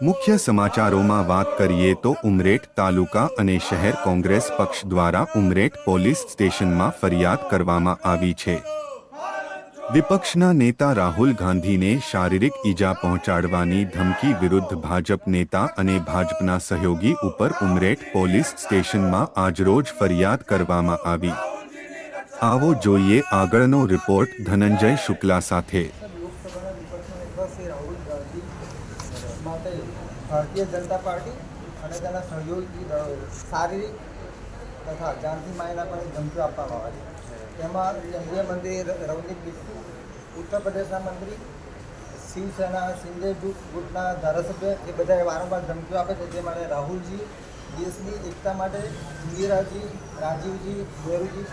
મુખ્ય સમાચારોમાં વાત કરીએ તો ઉમરેઠ તાલુકા અને શહેર કોંગ્રેસ પક્ષ દ્વારા ઉમરેઠ પોલીસ સ્ટેશનમાં ફરિયાદ કરવામાં આવી છે. વિપક્ષના નેતા રાહુલ ગાંધીને શારીરિક ઈજા પહોંચાડવાની ધમકી વિરુદ્ધ ભાજપ નેતા અને ભાજપના સહયોગી ઉપર ઉમરેઠ પોલીસ સ્ટેશનમાં આજરોજ ફરિયાદ કરવામાં આવી. આવો જોઈએ આગળનો રિપોર્ટ ધનંજય શુક્લા સાથે લોકસભાના વિપક્ષના નેતા શ્રી રાહુલ ગાંધી માટે ભારતીય જનતા પાર્ટી અને તેના સહયોગી શારીરિક તથા ગાંધી માયના પણ ધમકીઓ આપવામાં આવે છે. તેમાં કેન્દ્રીય મંત્રી રવનીત બિસ્તુ ઉત્તર પ્રદેશના મંત્રી, શિવસેના, શિંદે ગ્રુપના ધારાસભ્ય એ બધાએ વારંવાર ધમકીઓ આપે છે. જે માટે રાહુલજી દેશની એકતા માટે ઇન્દિરાજી રાજીવજી નહેરુજી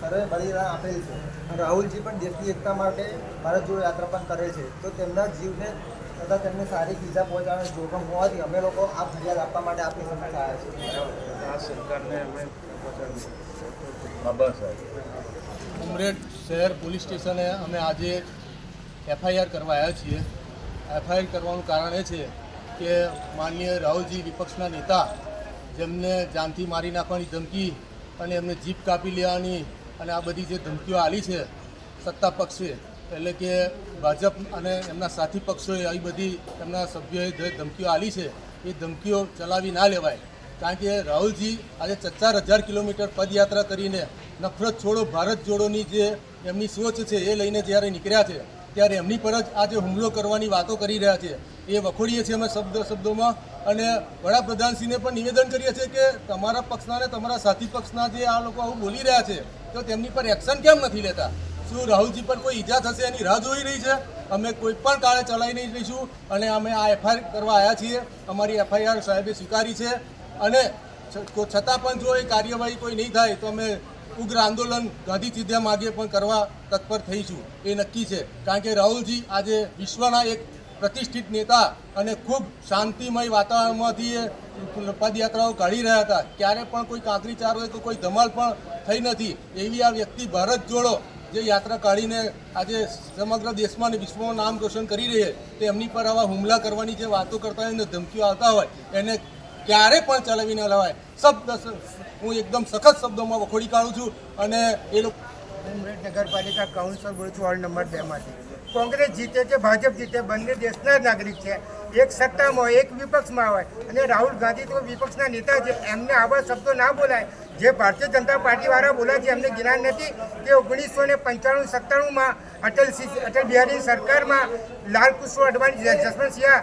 સર્વે બલિદાન આપેલ છે. રાહુલજી પણ દેશની એકતા માટે ભારત જોડો યાત્રા પણ કરે છે. તો તેમના જીવને તથા તેમને સારી ઈજા પહોંચાડવાનું જોખમ હોવાથી અમે લોકો આ ફરિયાદ આપવા માટે આપી સમક્ષ આવ્યા છીએ આ સરકારને અમે આભાર સાહેબ ઉમરેઠ શહેર પોલીસ સ્ટેશને અમે આજે એફઆઈઆર કરવા આવ્યા છીએ. એફઆઈઆર કરવાનું કારણ એ છે કે માનનીય રાહુલજી વિપક્ષના નેતા જેમને જાનથી મારી નાખવાની ધમકી અને એમને જીપ કાપી લેવાની અને આ બધી જે ધમકીઓ આલી છે સત્તા પક્ષે, એટલે કે ભાજપ અને એમના સાથી પક્ષોએ આવી બધી એમના સભ્યોએ જે ધમકીઓ આલી છે, એ ધમકીઓ ચલાવી ના લેવાય. કારણ કે રાહુલજી આજે ચાર હજાર કિલોમીટર પદયાત્રા કરીને નફરત છોડો ભારત જોડોની જે એમની સોચ છે, એ લઈને જ્યારે નીકળ્યા છે ત્યારે એમની પર જ આજે હુમલો કરવાની વાતો કરી રહ્યા છે, એ વખોડીએ છીએ અમે શબ્દ શબ્દોમાં. અને વડાપ્રધાનશ્રીને પણ નિવેદન કરીએ છીએ કે તમારા પક્ષના અને તમારા સાથી પક્ષના જે આ લોકો આવું બોલી રહ્યા છે, તો તેમની પર એક્શન કેમ નથી લેતા? શું રાહુલજી પર કોઈ ઈજા થશે એની રાહ જોઈ રહી છે? અમે કોઈ પણ કાળે ચલાવી નહીં રહીશું અને અમે આ એફઆઈઆર કરવા આવ્યા છીએ. અમારી એફઆઈઆર સાહેબે સ્વીકારી છે. અને છતાં પણ જો એ કાર્યવાહી કોઈ નહીં થાય, તો અમે ઉગ્ર આંદોલન ગાંધી ચિંધ્યા માર્ગે પણ કરવા તત્પર થઈશું. એ નક્કી છે. કારણ કે રાહુલજી આજે વિશ્વના એક પ્રતિષ્ઠિત નેતા અને ખૂબ શાંતિમય વાતાવરણમાંથી એ પદયાત્રાઓ કાઢી રહ્યા હતા. ક્યારે પણ કોઈ કાંકરી ચાર હોય કે કોઈ ધમાલ પણ થઈ નથી. એવી આ વ્યક્તિ ભારત જોડો જે યાત્રા કાઢીને આજે સમગ્ર દેશમાં અને વિશ્વમાં નામ રોશન કરી રહી છે, તે એમની પર આવા હુમલા કરવાની જે વાતો કરતા હોય અને ધમકીઓ આવતા હોય, એને ક્યારે પણ ચલાવી ન લેવાય. શબ્દ હું એકદમ સખત શબ્દોમાં વખોડી કાઢું છું અને એ લોકો નગરપાલિકા કાઉન્સિલ બોલું છું વોર્ડ નંબર બેમાંથી કોંગ્રેસ જીતે કે ભાજપ જીતે, બંને દેશના નાગરિક છે. એક સત્તામાં હોય, એક વિપક્ષમાં હોય. અને રાહુલ ગાંધી તો વિપક્ષના નેતા છે. એમને આવા શબ્દો ના બોલાય. જે ભારતીય જનતા પાર્ટીવાળા બોલાય છે, એમને જ્ઞાન નથી કે ઓગણીસો ને પંચાણું સત્તાણુંમાં અટલ સિંહ અટલ બિહારી સરકારમાં લાલ કૃષ્ણ અડવાણી જસવંત સિંહા